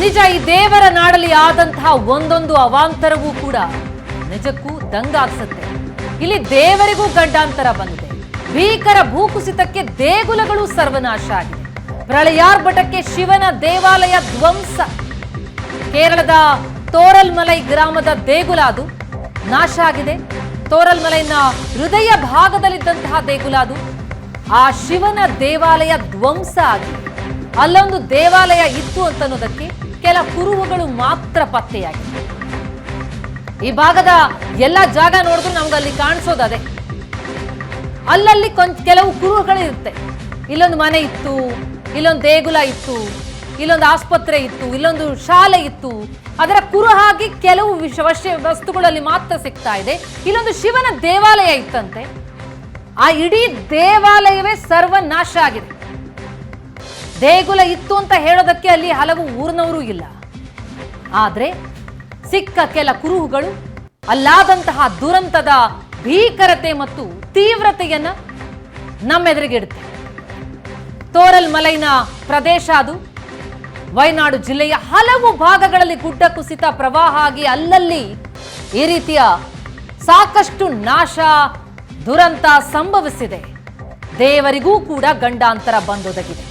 ನಿಜ, ಈ ದೇವರ ನಾಡಲ್ಲಿ ಆದಂತಹ ಒಂದೊಂದು ಅವಾಂತರವೂ ಕೂಡ ನಿಜಕ್ಕೂ ದಂಗಾಗ್ಸುತ್ತೆ ಇಲ್ಲಿ ದೇವರಿಗೂ ಗಂಡಾಂತರ ಬಂದಿದೆ. ಭೀಕರ ಭೂಕುಸಿತಕ್ಕೆ ದೇಗುಲಗಳು ಸರ್ವನಾಶ ಆಗಿದೆ. ಪ್ರಳಯಾರ್ಭಟಕ್ಕೆ ಶಿವನ ದೇವಾಲಯ ಧ್ವಂಸ. ಕೇರಳದ ತೋರಲ್ಮಲೈ ಗ್ರಾಮದ ದೇಗುಲ ಅದು. ನಾಶ ಆಗಿದೆ. ತೋರಲ್ಮಲೈನ ಹೃದಯ ಭಾಗದಲ್ಲಿದ್ದಂತಹ ದೇಗುಲ ಅದು. ಆ ಶಿವನ ದೇವಾಲಯ ಧ್ವಂಸ ಆಗಿದೆ. ಅಲ್ಲೊಂದು ದೇವಾಲಯ ಇತ್ತು ಅಂತನ್ನೋದಕ್ಕೆ ಕೆಲ ಕುರುಹುಗಳು ಮಾತ್ರ ಪತ್ತೆಯಾಗಿದೆ ಈ ಭಾಗದ ಎಲ್ಲ ಜಾಗ ನೋಡಿದ್ರು ನಮ್ಗೆ ಅಲ್ಲಿ ಕಾಣಿಸೋದು ಅಲ್ಲಲ್ಲಿ ಕೊಂಚ ಕೆಲವು ಕುರುಹುಗಳಿರುತ್ತೆ. ಇಲ್ಲೊಂದು ಮನೆ ಇತ್ತು, ಇಲ್ಲೊಂದು ದೇಗುಲ ಇತ್ತು, ಇಲ್ಲೊಂದು ಆಸ್ಪತ್ರೆ ಇತ್ತು, ಇಲ್ಲೊಂದು ಶಾಲೆ ಇತ್ತು. ಅದರ ಕುರುಹಾಗಿ ಕೆಲವು ವಿಷ ವಶ ವಸ್ತುಗಳಲ್ಲಿ ಮಾತ್ರ ಸಿಗ್ತಾ ಇದೆ. ಇಲ್ಲೊಂದು ಶಿವನ ದೇವಾಲಯ ಇತ್ತಂತೆ. ಆ ಇಡೀ ದೇವಾಲಯವೇ ಸರ್ವನಾಶ ಆಗಿದೆ. ದೇಗುಲ ಇತ್ತು ಅಂತ ಹೇಳೋದಕ್ಕೆ ಅಲ್ಲಿ ಹಲವು ಊರಿನವರೂ ಇಲ್ಲ. ಆದರೆ ಸಿಕ್ಕ ಕೆಲ ಕುರುಹುಗಳು ಅಲ್ಲಾದಂತಹ ದುರಂತದ ಭೀಕರತೆ ಮತ್ತು ತೀವ್ರತೆಯನ್ನ ನಮ್ಮೆದುರಿಗಿಡುತ್ತೆ. ತೋರಲ್ ಮಲೈನ ಪ್ರದೇಶ ಅದು. ವಯನಾಡು ಜಿಲ್ಲೆಯ ಹಲವು ಭಾಗಗಳಲ್ಲಿ ಗುಡ್ಡ ಕುಸಿತ ಪ್ರವಾಹ ಆಗಿ ಅಲ್ಲಲ್ಲಿ ಈ ರೀತಿಯ ಸಾಕಷ್ಟು ನಾಶ, ದುರಂತ ಸಂಭವಿಸಿದೆ. ದೇವರಿಗೂ ಕೂಡ ಗಂಡಾಂತರ ಬಂದೊದಗಿದೆ.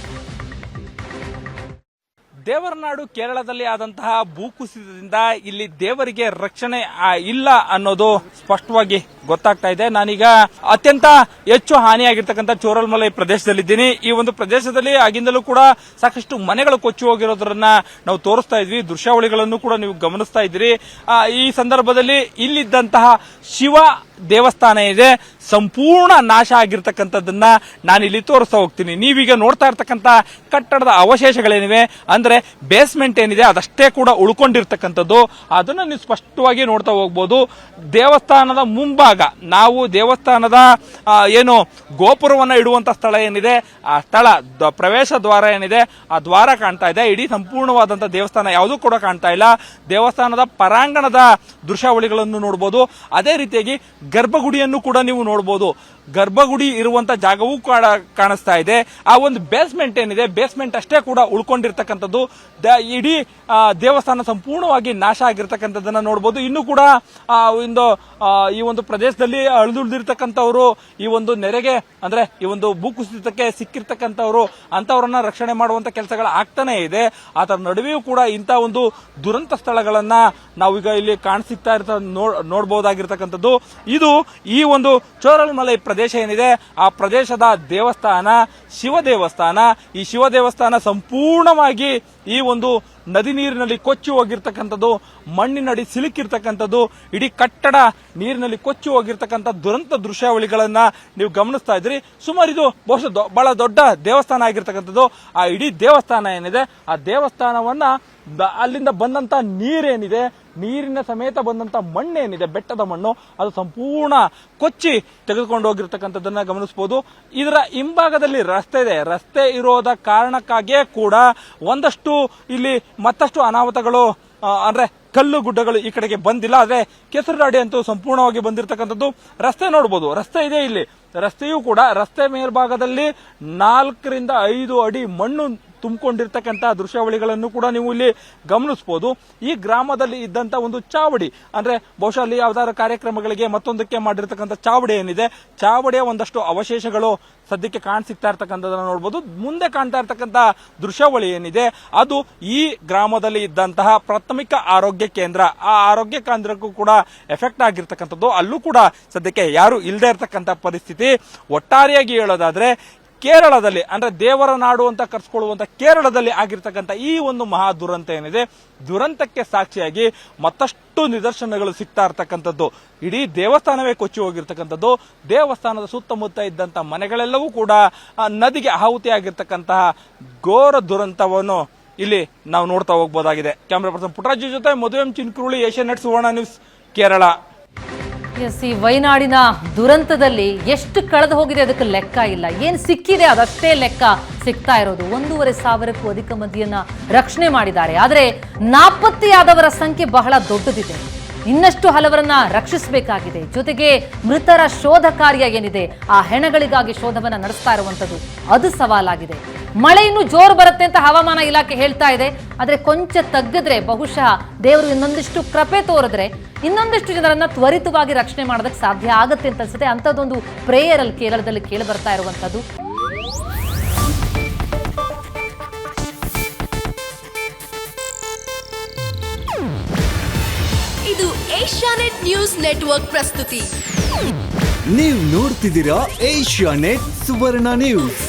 ದೇವರನಾಡು ಕೇರಳದಲ್ಲಿ ಆದಂತಹ ಭೂಕುಸಿತದಿಂದ ಇಲ್ಲಿ ದೇವರಿಗೆ ರಕ್ಷಣೆ ಇಲ್ಲ ಅನ್ನೋದು ಸ್ಪಷ್ಟವಾಗಿ ಗೊತ್ತಾಗ್ತಾ ಇದೆ. ನಾನೀಗ ಅತ್ಯಂತ ಹೆಚ್ಚು ಹಾನಿಯಾಗಿರ್ತಕ್ಕಂಥ ಚೋರಲ್ಮಲೈ ಪ್ರದೇಶದಲ್ಲಿದ್ದೀನಿ. ಈ ಒಂದು ಪ್ರದೇಶದಲ್ಲಿ ಆಗಿಂದಲೂ ಕೂಡ ಸಾಕಷ್ಟು ಮನೆಗಳು ಕೊಚ್ಚಿ ಹೋಗಿರೋದ್ರನ್ನ ನಾವು ತೋರಿಸ್ತಾ ಇದ್ವಿ. ದೃಶ್ಯಾವಳಿಗಳನ್ನು ಕೂಡ ನೀವು ಗಮನಿಸ್ತಾ ಇದ್ದೀರಿ. ಈ ಸಂದರ್ಭದಲ್ಲಿ ಇಲ್ಲಿದ್ದಂತಹ ಶಿವ ದೇವಸ್ಥಾನ ಇದೆ. ಸಂಪೂರ್ಣ ನಾಶ ಆಗಿರ್ತಕ್ಕಂಥದ್ದನ್ನ ನಾನು ಇಲ್ಲಿ ತೋರಿಸ್ತಾ ಹೋಗ್ತೀನಿ. ನೀವೀಗ ನೋಡ್ತಾ ಇರ್ತಕ್ಕಂಥ ಕಟ್ಟಡದ ಅವಶೇಷಗಳೇನಿವೆ, ಅಂದ್ರೆ ಬೇಸ್ಮೆಂಟ್ ಏನಿದೆ, ಅದಷ್ಟೇ ಕೂಡ ಉಳ್ಕೊಂಡಿರ್ತಕ್ಕಂಥದ್ದು. ಅದನ್ನ ನೀವು ಸ್ಪಷ್ಟವಾಗಿ ನೋಡ್ತಾ ಹೋಗ್ಬೋದು. ದೇವಸ್ಥಾನದ ಮುಂಭಾಗ ನಾವು ದೇವಸ್ಥಾನದ ಏನು ಗೋಪುರವನ್ನು ಇಡುವಂತ ಸ್ಥಳ ಏನಿದೆ, ಆ ಸ್ಥಳ ಪ್ರವೇಶ ದ್ವಾರ ಏನಿದೆ, ಆ ದ್ವಾರ ಕಾಣ್ತಾ ಇದೆ. ಇಡೀ ಸಂಪೂರ್ಣವಾದಂಥ ದೇವಸ್ಥಾನ ಯಾವುದೂ ಕೂಡ ಕಾಣ್ತಾ ಇಲ್ಲ. ದೇವಸ್ಥಾನದ ಪರಾಂಗಣದ ದೃಶ್ಯಾವಳಿಗಳನ್ನು ನೋಡಬಹುದು ಅದೇ ರೀತಿಯಾಗಿ ಗರ್ಭಗುಡಿಯನ್ನು ಕೂಡ ನೀವು ನೋಡಬಹುದು ಗರ್ಭಗುಡಿ ಇರುವಂತ ಜಾಗವೂ ಕೂಡ ಕಾಣಿಸ್ತಾ ಇದೆ. ಆ ಒಂದು ಬೇಸ್ಮೆಂಟ್ ಏನಿದೆ ಬೇಸ್ಮೆಂಟ್ ಅಷ್ಟೇ ಕೂಡ ಉಳ್ಕೊಂಡಿರ್ತಕ್ಕಂಥದ್ದು. ಇಡೀ ದೇವಸ್ಥಾನ ಸಂಪೂರ್ಣವಾಗಿ ನಾಶ ಆಗಿರ್ತಕ್ಕಂಥದ್ದನ್ನ ನೋಡಬಹುದು ಇನ್ನು ಕೂಡ ಒಂದು ಈ ಒಂದು ಪ್ರದೇಶದಲ್ಲಿ ಅಳಿದುಳಿದಿರ್ತಕ್ಕಂಥವ್ರು, ಈ ಒಂದು ನೆರೆಗೆ, ಅಂದ್ರೆ ಈ ಒಂದು ಭೂಕುಸಿತಕ್ಕೆ ಸಿಕ್ಕಿರ್ತಕ್ಕಂಥವ್ರು, ಅಂತವರನ್ನ ರಕ್ಷಣೆ ಮಾಡುವಂತ ಕೆಲಸಗಳು ಆಗ್ತಾನೆ ಇದೆ. ಅದರ ನಡುವೆಯೂ ಕೂಡ ಇಂಥ ಒಂದು ದುರಂತ ಸ್ಥಳಗಳನ್ನ ನಾವೀಗ ಇಲ್ಲಿ ಕಾಣಿಸಿಕ್ತಾ ಇರ್ತ ನೋಡಬಹುದಾಗಿರ್ತಕ್ಕಂಥದ್ದು ಇದು ಈ ಒಂದು ಚೋರಲ್ಮಲೈ ಪ್ರದೇಶ ಏನಿದೆ, ಆ ಪ್ರದೇಶದ ದೇವಸ್ಥಾನ, ಶಿವ ದೇವಸ್ಥಾನ, ಈ ಶಿವ ದೇವಸ್ಥಾನ ಸಂಪೂರ್ಣವಾಗಿ ಈ ಒಂದು ನದಿ ನೀರಿನಲ್ಲಿ ಕೊಚ್ಚಿ ಹೋಗಿರ್ತಕ್ಕಂಥದ್ದು, ಮಣ್ಣಿನಡಿ ಸಿಲುಕಿರ್ತಕ್ಕಂಥದ್ದು, ಇಡೀ ಕಟ್ಟಡ ನೀರಿನಲ್ಲಿ ಕೊಚ್ಚಿ ಹೋಗಿರ್ತಕ್ಕಂಥ ದುರಂತ ದೃಶ್ಯಾವಳಿಗಳನ್ನ ನೀವು ಗಮನಿಸ್ತಾ ಇದ್ರಿ ಸುಮಾರು ಇದು ಬಹುಶಃ ಬಹಳ ದೊಡ್ಡ ದೇವಸ್ಥಾನ ಆಗಿರ್ತಕ್ಕಂಥದ್ದು. ಆ ಇಡೀ ದೇವಸ್ಥಾನ ಏನಿದೆ, ಆ ದೇವಸ್ಥಾನವನ್ನ ಅಲ್ಲಿಂದ ಬಂದಂತ ನೀರೇನಿದೆ, ನೀರಿನ ಸಮೇತ ಬಂದಂತ ಮಣ್ಣೇನಿದೆ, ಬೆಟ್ಟದ ಮಣ್ಣು, ಅದು ಸಂಪೂರ್ಣ ಕೊಚ್ಚಿ ತೆಗೆದುಕೊಂಡು ಹೋಗಿರ್ತಕ್ಕಂಥದ್ದನ್ನ ಗಮನಿಸಬಹುದು ಇದರ ಹಿಂಭಾಗದಲ್ಲಿ ರಸ್ತೆ ಇದೆ. ರಸ್ತೆ ಇರೋದ ಕಾರಣಕ್ಕಾಗಿಯೇ ಕೂಡ ಒಂದಷ್ಟು ಇಲ್ಲಿ ಮತ್ತಷ್ಟು ಅನಾಹುತಗಳು ಅಂದ್ರೆ ಕಲ್ಲು ಗುಡ್ಡಗಳು ಈ ಕಡೆಗೆ ಬಂದಿಲ್ಲ. ಆದ್ರೆ ಕೆಸರು ಅಂತೂ ಸಂಪೂರ್ಣವಾಗಿ ಬಂದಿರತಕ್ಕಂಥದ್ದು. ರಸ್ತೆ ನೋಡಬಹುದು ರಸ್ತೆ ಇದೆ ಇಲ್ಲಿ. ರಸ್ತೆಯೂ ಕೂಡ ರಸ್ತೆ ಮೇಲ್ಭಾಗದಲ್ಲಿ ನಾಲ್ಕರಿಂದ ಐದು ಅಡಿ ಮಣ್ಣು ತುಂಬಿಕೊಂಡಿರ್ತಕ್ಕಂತಹ ದೃಶ್ಯಾವಳಿಗಳನ್ನು ಕೂಡ ನೀವು ಇಲ್ಲಿ ಗಮನಿಸಬಹುದು. ಈ ಗ್ರಾಮದಲ್ಲಿ ಇದ್ದಂತ ಒಂದು ಚಾವಡಿ, ಅಂದ್ರೆ ಬಹುಶಃ ಅಲ್ಲಿ ಯಾವ್ದಾದ್ರು ಕಾರ್ಯಕ್ರಮಗಳಿಗೆ ಮತ್ತೊಂದಕ್ಕೆ ಮಾಡಿರ್ತಕ್ಕಂಥ ಚಾವಡಿ ಏನಿದೆ, ಚಾವಡಿಯ ಒಂದಷ್ಟು ಅವಶೇಷಗಳು ಸದ್ಯಕ್ಕೆ ಕಾಣಿಸಿಕ್ತಾ ಇರ್ತಕ್ಕಂಥದ್ದನ್ನು ನೋಡಬಹುದು ಮುಂದೆ ಕಾಣ್ತಾ ಇರ್ತಕ್ಕಂಥ ದೃಶ್ಯಾವಳಿ ಏನಿದೆ, ಅದು ಈ ಗ್ರಾಮದಲ್ಲಿ ಇದ್ದಂತಹ ಪ್ರಾಥಮಿಕ ಆರೋಗ್ಯ ಕೇಂದ್ರ. ಆ ಆರೋಗ್ಯ ಕೇಂದ್ರಕ್ಕೂ ಕೂಡ ಎಫೆಕ್ಟ್ ಆಗಿರ್ತಕ್ಕಂಥದ್ದು. ಅಲ್ಲೂ ಕೂಡ ಸದ್ಯಕ್ಕೆ ಯಾರು ಇಲ್ಲದೆ ಇರತಕ್ಕಂಥ ಪರಿಸ್ಥಿತಿ ಒಟ್ಟಾರೆಯಾಗಿ ಹೇಳೋದಾದ್ರೆ ಕೇರಳದಲ್ಲಿ, ಅಂದ್ರೆ ದೇವರ ನಾಡು ಅಂತ ಕರ್ಸ್ಕೊಳ್ಳುವಂತ ಕೇರಳದಲ್ಲಿ ಆಗಿರ್ತಕ್ಕಂಥ ಈ ಒಂದು ಮಹಾ ದುರಂತ ಏನಿದೆ, ದುರಂತಕ್ಕೆ ಸಾಕ್ಷಿಯಾಗಿ ಮತ್ತಷ್ಟು ನಿದರ್ಶನಗಳು ಸಿಗ್ತಾ ಇರ್ತಕ್ಕಂಥದ್ದು. ಇಡೀ ದೇವಸ್ಥಾನವೇ ಕೊಚ್ಚಿ ಹೋಗಿರ್ತಕ್ಕಂಥದ್ದು. ದೇವಸ್ಥಾನದ ಸುತ್ತಮುತ್ತ ಇದ್ದಂಥ ಮನೆಗಳೆಲ್ಲವೂ ಕೂಡ ನದಿಗೆ ಆಹುತಿಯಾಗಿರ್ತಕ್ಕಂತಹ ಘೋರ ದುರಂತವನ್ನು ಇಲ್ಲಿ ನಾವು ನೋಡ್ತಾ ಹೋಗ್ಬೋದಾಗಿದೆ. ಕ್ಯಾಮ್ರಾ ಪರ್ಸನ್ ಪುಟ್ರಾಜ್ ಜೊತೆ ಮದುವೆ Chinkuruli, Asianet Suvarna news, Kerala. ಎಸ್ ಈ ವಯನಾಡಿನ ದುರಂತದಲ್ಲಿ ಎಷ್ಟು ಕಳೆದು ಹೋಗಿದೆ ಅದಕ್ಕೆ ಲೆಕ್ಕ ಇಲ್ಲ. ಏನ್ ಸಿಕ್ಕಿದೆ ಅದಷ್ಟೇ ಲೆಕ್ಕ ಸಿಗ್ತಾ ಇರೋದು. ಒಂದೂವರೆ ಸಾವಿರಕ್ಕೂ ಅಧಿಕ ಮಂದಿಯನ್ನ ರಕ್ಷಣೆ ಮಾಡಿದ್ದಾರೆ. ಆದರೆ ನಾಪತ್ತೆಯಾದವರ ಸಂಖ್ಯೆ ಬಹಳ ದೊಡ್ಡದಿದೆ. ಇನ್ನಷ್ಟು ಹಲವರನ್ನ ರಕ್ಷಿಸಬೇಕಾಗಿದೆ. ಜೊತೆಗೆ ಮೃತರ ಶೋಧ ಕಾರ್ಯ ಏನಿದೆ, ಆ ಹೆಣಗಳಿಗಾಗಿ ಶೋಧವನ್ನ ನಡೆಸ್ತಾ ಇರುವಂತದ್ದು ಅದು ಸವಾಲಾಗಿದೆ. ಮಳೆ ಇನ್ನು ಜೋರು ಬರುತ್ತೆ ಅಂತ ಹವಾಮಾನ ಇಲಾಖೆ ಹೇಳ್ತಾ ಇದೆ. ಆದರೆ ಕೊಂಚ ತಗ್ಗಿದ್ರೆ ಬಹುಶಃ ದೇವರು ಇನ್ನೊಂದಿಷ್ಟು ಕೃಪೆ ತೋರಿದ್ರೆ ಇನ್ನೊಂದಿಷ್ಟು ಜನರನ್ನ ತ್ವರಿತವಾಗಿ ರಕ್ಷಣೆ ಮಾಡೋದಕ್ಕೆ ಸಾಧ್ಯ ಆಗುತ್ತೆ ಅಂತ ಅನ್ಸುತ್ತೆ. ಅಂಥದ್ದೊಂದು ಪ್ರೇಯರ್ ಅಲ್ಲಿ ಕೇರಳದಲ್ಲಿ ಕೇಳಿ ಬರ್ತಾ ಇರುವಂಥದ್ದು. ಇದು ಏಷ್ಯಾನೆಟ್ ನ್ಯೂಸ್ ನೆಟ್ವರ್ಕ್ ಪ್ರಸ್ತುತಿ. ನೀವು ನೋಡ್ತಿದ್ದೀರಾ ಏಷ್ಯಾ ನೆಟ್ ಸುವರ್ಣ ನ್ಯೂಸ್.